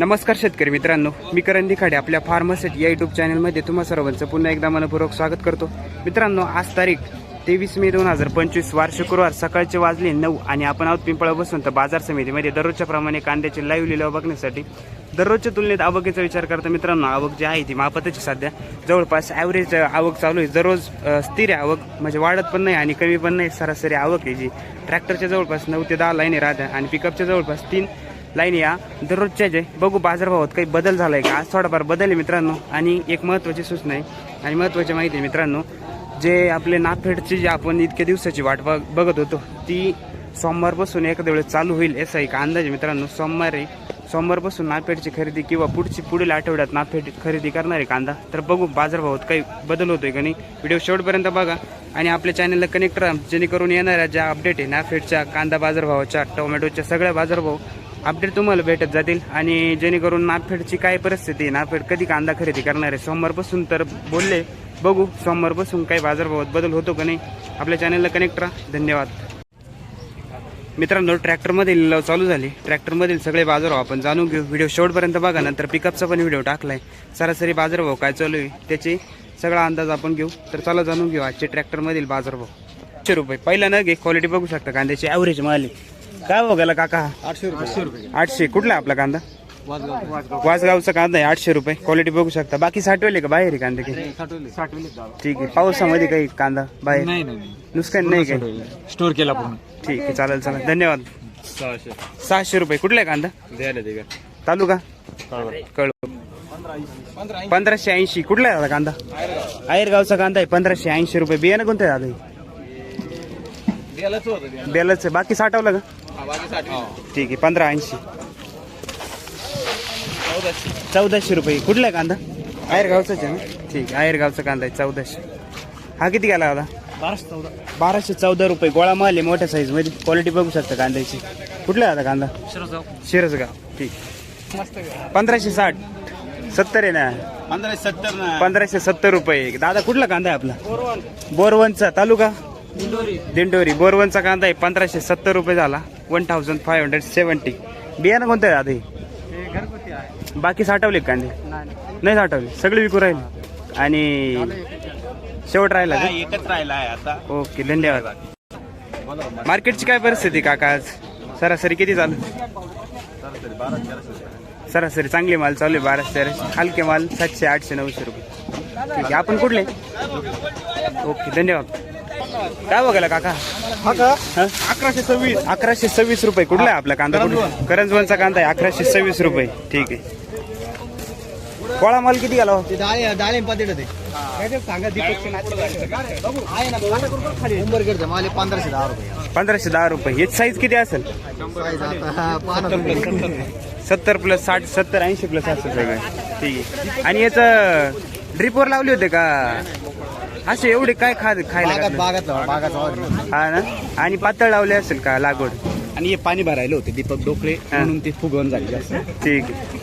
नमस्कार शेतकरी मित्रांनो मी करण दिखाडे आपल्या फार्मसेट या युट्यूब चॅनलमध्ये तुम्हा सर्वांचं पुन्हा एकदा मनपूर्वक स्वागत करतो. मित्रांनो आज तारीख तेवीस मे दोन हजार पंचवीस वार शुक्रवार सकाळचे वाजले नऊ आणि आपण आहोत पिंपळा बसून तर बाजार समितीमध्ये. दररोजच्या प्रमाणे कांद्याचे लाईव्ह लिलाव बघण्यासाठी दररोजच्या तुलनेत आवकेचा विचार करता मित्रांनो. आवक जी आहे ती मापताची सध्या. जवळपास ॲव्हरेज आवक चालू आहे. दररोज स्थिर आवक म्हणजे वाढत पण नाही आणि कमी पण नाही. सरासरी आवक आहे जी. ट्रॅक्टरच्या जवळपास नऊ ते दहा लाईनी राहतात आणि पिकअपच्या जवळपास तीन लाईन या. दररोजच्या जे बघू बाजारभावात काही बदल झाला आहे का? आज थोडाफार बदल आहे मित्रांनो. आणि एक महत्त्वाची सूचना आहे. आणि महत्त्वाची माहिती आहे मित्रांनो जे आपले नाफेडची जी आपण इतक्या दिवसाची वाट बघ बघत होतो ती सोमवारपासून एखाद्या वेळेस चालू होईल असा एक अंदाज आहे मित्रांनो. सोमवारी सोमवारपासून नाफेडची खरेदी किंवा पुढची पुढील आठवड्यात नाफेड खरेदी करणार आहे कांदा. तर बघू बाजारभावात काही बदल होतोय का नाही. व्हिडिओ शेवटपर्यंत बघा. आणि आपल्या चॅनलला कनेक्ट राहा. जेणेकरून येणाऱ्या ज्या अपडेट आहे नाफेडच्या कांदा बाजारभावाच्या टोमॅटोच्या सगळ्या बाजारभाव अपडेट तुम्हाला भेटत जातील. आणि जेणेकरून नाफेडची काय परिस्थिती आहे नाफेड कधी कांदा खरेदी करणार आहे सोमवारपासून तर बोलले बघू सोमवारपासून काही बाजारभावात बदल होतो का नाही. आपल्या चॅनलला कनेक्ट राहा. धन्यवाद. मित्रांनो ट्रॅक्टरमधील लिलाव चालू झाली. ट्रॅक्टरमधील सगळे बाजारभाव आपण जाणून घेऊ. व्हिडिओ शेवटपर्यंत बघा नंतर पिकअपचा पण व्हिडिओ टाकला आहे सरासरी बाजारभाव काय चालू आहे त्याची सगळा अंदाज आपण घेऊ. तर चला जाणून घेऊ आजचे ट्रॅक्टरमधील बाजारभाव. पाचशे रुपये. पहिला न घे क्वालिटी बघू शकता कांद्याची ॲव्हरेज माल काय हो गेला काका? आठशे रुपये. आठशे रुपये. आठशे. कुठला आहे आपला कांदा? वाजगाव वासगावचा कांदा आहे आठशे रुपये. क्वालिटी बघू शकता. बाकी साठवले का बाहेर आहे कांदे ठीक आहे. पावसामध्ये काही कांदा बाहेर? नाही नाही नुकसान नाही काही? स्टोर केला पूर्ण. ठीक आहे चालेल चालेल. धन्यवाद. सहाशे. सहाशे रुपये. कुठला आहे कांदा? द्यायला तालुका? कळू पंधराशे ऐंशी. कुठला आहे दादा कांदा? आयरगावचा कांदा आहे पंधराशे ऐंशी रुपये. बियाणं कोणतं आहे दादा बेलच आहे. बाकी साठवलं का? ठीक आहे पंधरा ऐंशी. चौदाशे. रुपये. कुठला आहे कांदा आयरगावचाच आहे ना. ठीक आहे आयरगावचा कांदा आहे चौदाशे. हा किती गेला दादा बाराशे चौदा. बाराशे चौदा रुपये. गोळा माल आहे मोठ्या साईजमध्ये क्वालिटी बघू शकता कांद्याची. कुठला आहे दादा कांदा? शिरगाव शिरसगाव ठीक. मस्त पंधराशे साठ. सत्तर आहे ना? पंधराशे सत्तर पंधराशे सत्तर रुपये. दादा कुठला कांदा आहे आपला? बोरवनचा तालुका? दिंडोरी. बोरवनचा कांदा आहे पंधराशे सत्तर रुपये झाला. One thousand five hundred seventy बियाणं कोणतं आहे हे? आहे. बाकी साठवले कांदे? नाही साठवले. सगळे विकू राहिले? आणि शेवट राहिला? एकच राहिला आहे आता. ओके धन्यवाद. मार्केटची काय परिस्थिती काका आज? सरासरी किती चालू सरासरी चांगले माल चालू आहे बाराशे तेराशे. हलके माल सातशे आठशे नऊशे रुपये. ठीक आहे आपण कुठले? ओके धन्यवाद. काय बघायला काका? हा का? हं? अकराशे सव्वीस. अकराशे सव्वीस रुपये. कुठला आहे आपला कांदा? कुठला? करंजवनचा कांदा आहे. अकराशे सव्वीस रुपये. ठीक आहे. कोळा माल किती गेला हो? डाळिंब पातेड ते. सांगा दीपक आहे? ना खाली? उंबर करते मला पंधराशे दहा रुपये. पंधराशे दहा रुपये. हेच साईज किती असेल? सत्तर प्लस साठ सत्तर ऐंशी प्लस असं सगळं. ठीक आहे. आणि याचं ड्रिपवर लावले होते का? असे एवढे काय खा खायला बागात घातलं? बागात बागात हा ना? आणि पातळ लावले असेल का लागवड? आणि हे पाणी भरायला होते दीपक डोकळे म्हणून ते फुगवून झाले जास्त. ठीक आहे.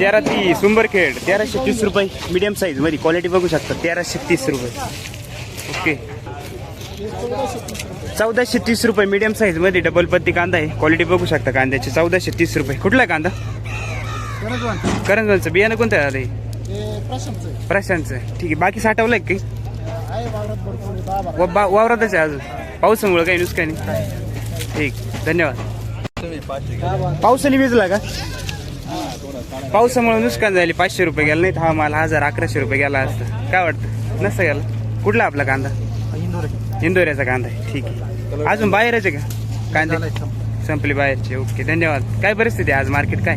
तेरा तीस. उंबरखेड. तेराशे तीस रुपये मीडियम साईजमध्ये. क्वालिटी बघू शकता. तेराशे तीस रुपये. ओके. चौदाशे तीस रुपये मीडियम साईजमध्ये डबल पत्ती कांदा आहे. क्वालिटी बघू शकता कांद्याची. चौदाशे तीस रुपये. कुठला कांदा? करंजनचं बियाणं कोणतं आहे? प्रशांतचं ठीक आहे. बाकी साठवलंय का काही? व- बा- वावरातच आहे अजून. पावसामुळं काही नुकसान नाही. ठीक. धन्यवाद. पावसाने भिजला का? पावसामुळे नुकसान झाले पाचशे रुपये गेला नाही तर हा माल हजार अकराशे रुपये गेला असतं. काय वाटतं? नसतं गेला. कुठला आपला कांदा? इंदोऱ्याचा कांदा आहे. ठीक आहे. अजून बाहेरच आहे का? कांदे? संपली बाहेरचे. ओके. धन्यवाद. काय परिस्थिती आहे? आज मार्केट काय?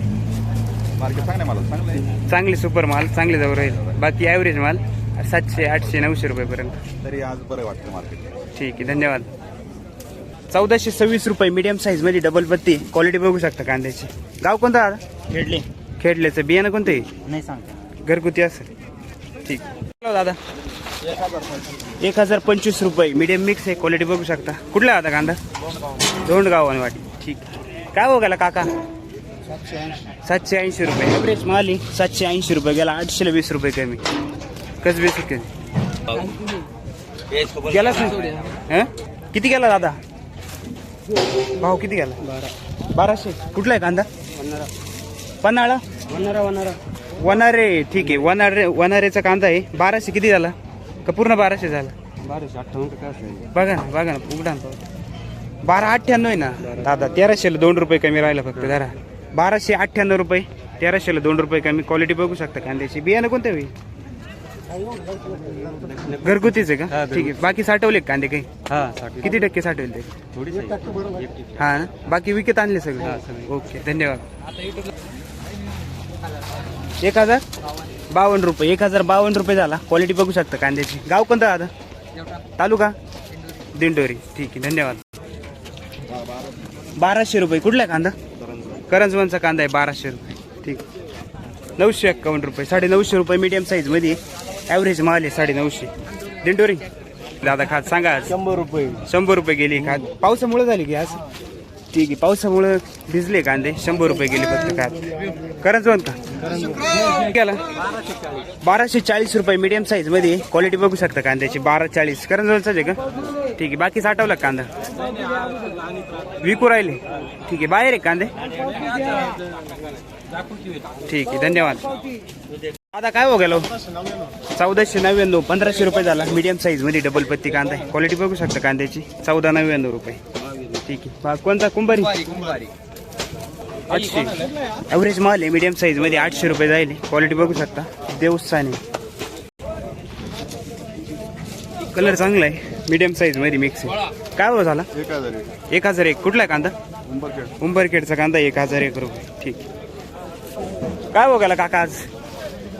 मार्केट चांगलं मला चांगलं. चांगले सुपर माल चांगले जाऊ राहील. बाकी ॲव्हरेज माल सातशे आठशे नऊशे रुपयेपर्यंत. तरी आज बरं वाटतं मार्केट ठीक आहे धन्यवाद. चौदाशे सव्वीस रुपये मीडियम साईजमध्ये डबल पत्ती. क्वालिटी बघू शकता कांद्याची. गाव कोणतं दादा? खेळले खेडल्याचं बियाणं कोणतं आहे? नाही सांगता. घरगुती असेल ठीक. हॅलो दादा. एक हजार पंचवीस रुपये. मीडियम मिक्स आहे. क्वालिटी बघू शकता. कुठला आहे आता कांदा? धोंडगाव आणि वाटी ठीक. काय हो गेला काका? सातशे ऐंशी रुपये. ॲव्हरेज माल सातशे ऐंशी रुपये गेला आठशेला वीस रुपये कमी. कसं बेसिक गेलाच नाही. हं? किती गेला दादा? भाऊ किती गेला? बाराशे. कुठला आहे कांदा? पन्हाळा? वनारा वनारा. वनारे ठीक आहे. वनारे वनारेचा कांदा आहे. बाराशे किती झाला? का पूर्ण बाराशे झाला? बाराशे अठ्ठावन्न काय असेल? बघा ना बघा ना. उघडा ना. पाहू. बारा अठ्ठ्याण्णव आहे ना. दादा तेराशेला दोन रुपये कमी राहिलं फक्त. जरा बाराशे अठ्ठ्याण्णव रुपये तेराशेला दोन रुपये कमी. क्वालिटी बघू शकता कांद्याची. बियाणं कोणतं होईल घरगुतीच आहे का ठीक आहे. बाकी साठवले का कांदे काही? हा किती टक्के साठवले ते? हा ना? बाकी विकत आणले सगळे? ओके धन्यवाद. एक हजार? बावन्न रुपये. एक हजार बावन्न रुपये झाला. क्वालिटी बघू शकता कांद्याची. गाव कोणतं आता? तालुका? दिंडोरी. ठीक आहे धन्यवाद. बाराशे रुपये. कुठला कांदा? करंजवनचा कांदा आहे बाराशे रुपये. ठीक. नऊशे एक्कावन्न रुपये. साडे नऊशे रुपये मीडियम साईजमध्ये ॲव्हरेज माल आहे साडे नऊशे दिंडोरी. दादा खात सांगा आज. शंभर रुपये. शंभर रुपये गेली खात. पावसामुळे झाली की आज? ठीक आहे. पावसामुळे भिजले कांदे. शंभर रुपये गेले फक्त खात. करंजवंत का? केला. बाराशे चाळीस रुपये मीडियम साईजमध्ये. क्वालिटी बघू शकता कांद्याची. बारा चाळीस. करंजवंतच आहे का? ठीक आहे. बाकी साठवला कांदा? विकू राहिले. ठीक आहे. बाहेर आहे कांदे. ठीक आहे. धन्यवाद. आता काय हो गेलो? चौदाशे नव्याण्णव पंधराशे रुपये झाला. मीडियम साईजमध्ये डबल पत्ती कांदा आहे. क्वालिटी बघू शकता कांद्याची. चौदा नव्याण्णव रुपये. ठीक आहे. कोणता? कुंभारी? आठशे. ॲव्हरेज माल आहे. मीडियम साईजमध्ये आठशे रुपये जाईल. क्वालिटी बघू शकता. देवस्थानी कलर चांगला आहे. मीडियम साईजमध्ये मिक्स आहे. काय हो झाला? एक हजार एक. एक हजार एक. कुठला आहे कांदा? उंबरखेड. उंबरखेडचा कांदा एक हजार एक रुपये. ठीक. काय गेला काका आज?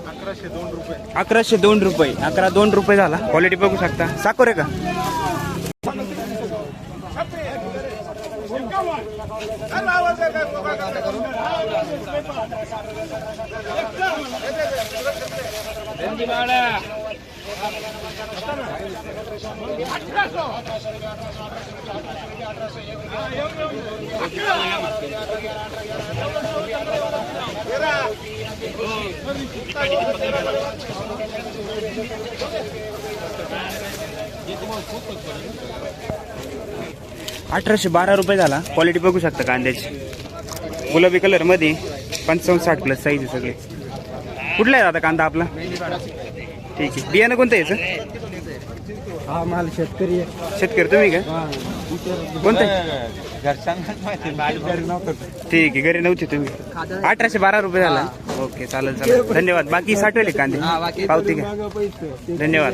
अकराशे दोन रुपये. अकराशे दोन रुपये. अकरा दोन रुपये झाला. क्वालिटी बघू शकता. साकोर आहे का? अठराशे बारा रुपये झाला. क्वालिटी बघू शकता कांद्याची. गुलाबी कलरमध्ये पंचावन्न साठ प्लस साईज आहे सगळे. कुठला आहे दादा कांदा आपला? ठीक आहे. बियाणं कोणतं याचं? हा माल शेतकरी आहे. शेतकरी तुम्ही का? कोणतं? ठीक आहे घरी नव्हते तुम्ही. अठराशे बारा रुपये झाला. ओके चालेल चालेल. धन्यवाद. बाकी साठवले कांदे? पावती का? धन्यवाद.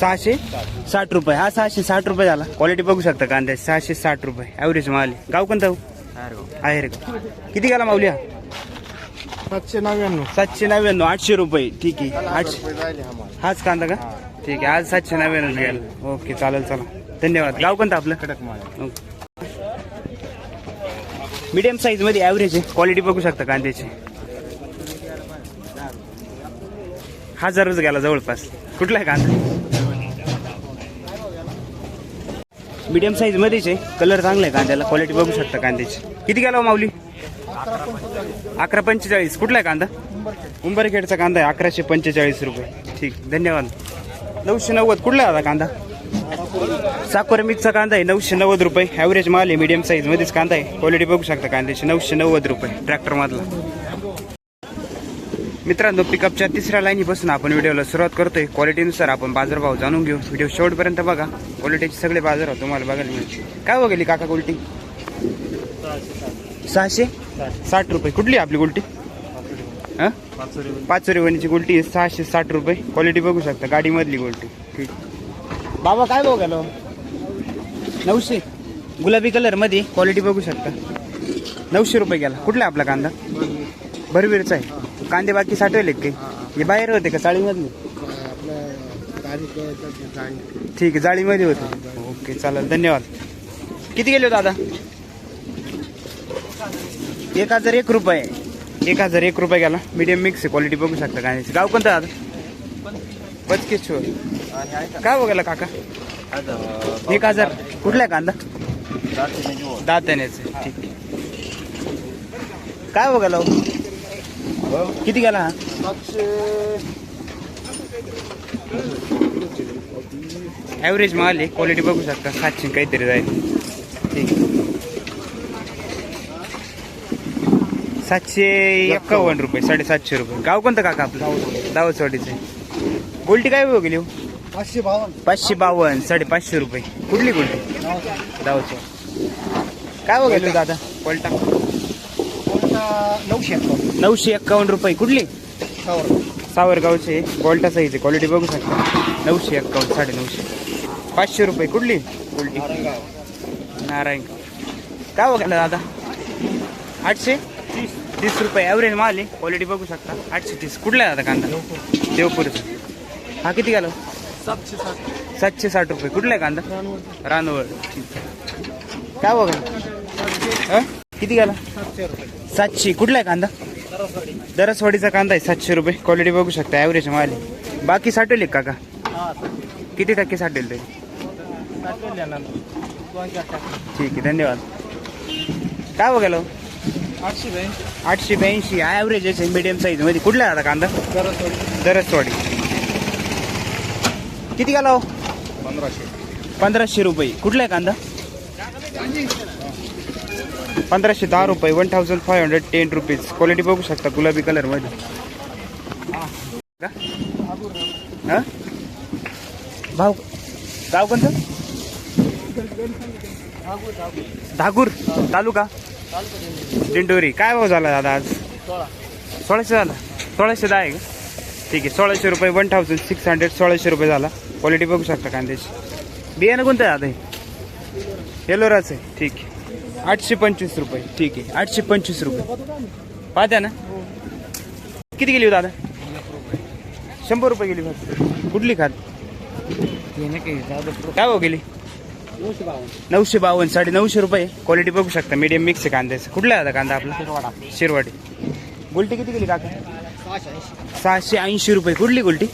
सहाशे साठ रुपये. हा सहाशे साठ रुपये झाला. क्वालिटी बघू शकता कांद्याची सहाशे साठ रुपये. ॲव्हरेज माल आहे. गाव कोणतं हो? आहे रे. किती गेला माऊली हा? सातशे नव्याण्णव. सातशे नव्याण्णव आठशे रुपये. ठीक आहे. आठशे हाच कांदा का? ठीक आहे. आज सातशे नव्याण्णव गेला ओके चालेल चला. धन्यवाद. गाव कोणतं आपलं? कडक माल. मीडियम साईजमध्ये ॲव्हरेज आहे. क्वालिटी बघू शकता कांद्याची. हजारच गेला जवळपास. कुठला आहे कांदा? मीडियम साईज मध्येच आहे. कलर चांगला आहे कांद्याला. क्वालिटी बघू शकता कांद्याची. किती गेला हो माऊली? अकरा पंचेचाळीस. कुठला आहे कांदा? उंबरखेडचा कांदा आहे अकराशे पंचेचाळीस रुपये. ठीक धन्यवाद. नऊशे नव्वद कुठला आहे आता कांदा? साखर मिक्सचा कांदा आहे नऊशे नव्वद रुपये. ॲव्हरेज माल आहे मीडियम साईजमध्येच कांदा आहे. क्वालिटी बघू शकता कांद्याची नऊशे नव्वद रुपये ट्रॅक्टरमधला मित्रांनो पिकअपच्या तिसऱ्या लाईनीपासून आपण व्हिडिओला सुरुवात करतोय. क्वालिटीनुसार आपण बाजारभाव जाणून घेऊ. व्हिडिओ शेवटपर्यंत बघा. क्वालिटीचे सगळे बाजारभाव तुम्हाला बघायला मिळतील. काय हो बघेली काका क्वालिटी सहाशे? साठ रुपये. कुठली आपली गुलटी हां? पाच रेवणीची गुलटी आहे सहाशे साठ रुपये. क्वालिटी बघू शकता गाडीमधली गुलटी ठीक. बाबा काय भाव गेलो? नऊशे. गुलाबी कलरमध्ये क्वालिटी बघू शकता. नऊशे रुपये गेला. कुठला आपला कांदा? भरवीरचा आहे. कांदे बाकी साठवले काही हे बाहेर होते का? चाळीमधले? ठीक आहे जाळीमध्ये होते. ओके चालेल. धन्यवाद. किती गेले हो दादा? एक हजार एक रुपये. एक हजार एक रुपये गेला मीडियम मिक्स आहे. क्वालिटी बघू शकता कांद्याची गाव कोणतं दादा? पचकेश्वर काय बघायला काका? एक हजार. कुठला आहे कांदा दात्यानेच ठीक काय बघायला हो? किती गेला हा? ॲव्हरेज माल आहे. क्वालिटी बघू शकता. सातशे काहीतरी जाईल. ठीक सातशे एक्कावन्न रुपये साडेसातशे रुपये गाव कोणतं काका आपलं दावचवाडीचं आहे गोल्टी काय भाव गेली हो? पाचशे बावन्न पाचशे बावन्न साडेपाचशे रुपये कुठली गोल्टी दावचवाड काय भाव गेलो दादा पलटा नऊशे अकाउंट नऊशे एक्कावन्न रुपये कुठली सावरगावचे गोल्टा साईजचे क्वालिटी बघू शकता नऊशे एक्कावन्न साडे नऊशे पाचशे रुपये कुठली गोल्टी नारायण काय बघायला दादा आठशे तीस तीस रुपये ॲव्हरेज माल आहे. क्वालिटी बघू शकता. आठशे तीस. कुठला आहे कांदा? देवपुरीचा. हा किती घालो सातशे साठ सातशे साठ रुपये. कुठला आहे कांदा? रानवळ. काय बघा? किती घाला सातशे. रुपये सातशे कुठला आहे कांदा? दरसवाडीचा कांदा आहे. सातशे रुपये. क्वालिटी बघू शकता. ॲव्हरेज माल आहे. बाकी साठवले काका? किती टक्के साठेल तरी? ठीक आहे. धन्यवाद. काय बघायला? आठशे बाई आठशे ब्याऐंशी. ॲव्हरेज आहे मीडियम साईजमध्ये. कुठला आहे आता कांदा? दरसवाडी. किती गेला हो? पंधराशे. पंधराशे रुपये. कुठला आहे कांदा? पंधराशे दहा रुपये. One thousand five hundred ten rupees quality बघू शकता गुलाबी कलरमध्ये. का? हा? भाव? गाव कोणतं? धागूर. तालुका? दिंडोरी. काय भाव झाला दादा आज? सोळा सोळाशे झाला. सोळाशे दहा आहे का? ठीक आहे सोळाशे रुपये वन थाउजंड सिक्स हंड्रेड सोळाशे रुपये झाला. क्वालिटी बघू शकता कांद्याची बियाणं कोणतं आहे आता हे? येलोराचं आहे. ठीक आहे. आठशे पंचवीस रुपये. ठीक आहे. आठशे पंचवीस रुपये. पाहत्या ना? किती गेली हो दादा? शंभर रुपये गेली फक्त. कुठली खात? काय भाव गेली? नऊशे बावन्न साडे नऊशे रुपये. क्वालिटी बघू शकता. मीडियम मिक्स आहे कांद्याचं कुठला आहे आता कांदा आपला? शिरवाडा. शिरवाडी. गुलटी किती गेली काका? सहाशे ऐंशी रुपये. कुठली गुलटी?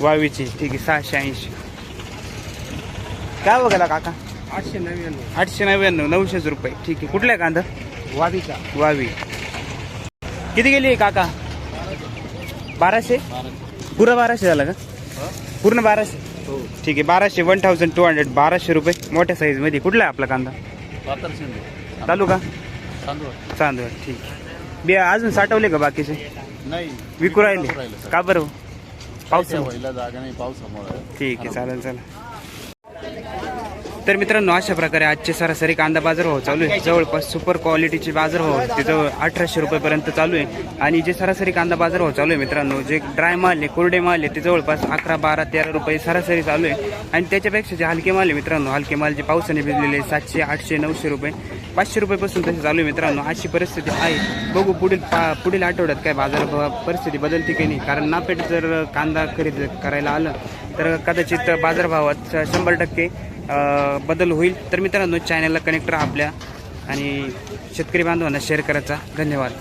वावीची. ठीक आहे सहाशे ऐंशी. काय बघायला काका? आठशे नव्याण्णव. आठशे नव्याण्णव नऊशेच रुपये. ठीक आहे कुठला आहे कांदा? वावीचा. वावी. किती गेली काका? बाराशे? पुरा बाराशे झाला का? पूर्ण बाराशे. ठीक आहे बाराशे वन थाउजंड टू हंड्रेड बाराशे रुपये. मोठ्या साईजमध्ये कुठला आहे आपला कांदा? चालू का चांदवड. ठीक. आहे बिया अजून साठवले का बाकीचे? नाही. विकू राहिले? का बरं? पाऊस व्हायला जागा नाही पावसामुळे. ठीक आहे चालेल चला तर मित्रांनो अशा प्रकारे आजचे सरासरी कांदा बाजार भाव चालू आहे. जवळपास सुपर क्वालिटीचे बाजार भाव ते जवळ अठराशे रुपयेपर्यंत चालू आहे. आणि जे सरासरी कांदा बाजार भाव चालू आहे मित्रांनो जे ड्राय माल आहे कोरडे माल आहे ते जवळपास अकरा बारा तेरा रुपये सरासरी चालू आहे. आणि त्याच्यापेक्षा जे हलके माल आहे मित्रांनो हलके माल जे पावसाने भिजलेले सातशे आठशे नऊशे रुपये पाचशे रुपयेपासून तसे चालू आहे मित्रांनो. अशी परिस्थिती आहे. बघू पुढील पा पुढील आठवड्यात काय बाजार परिस्थिती बदलते की नाही. कारण नापेट जर कांदा खरेदी करायला आलं तर कदाचित बाजारभावात शंभर टक्के बदल होईल. तर मित्रांनो चॅनलला कनेक्ट राहा आपल्या. आणि शेतकरी बांधवांना शेअर करायचा. धन्यवाद.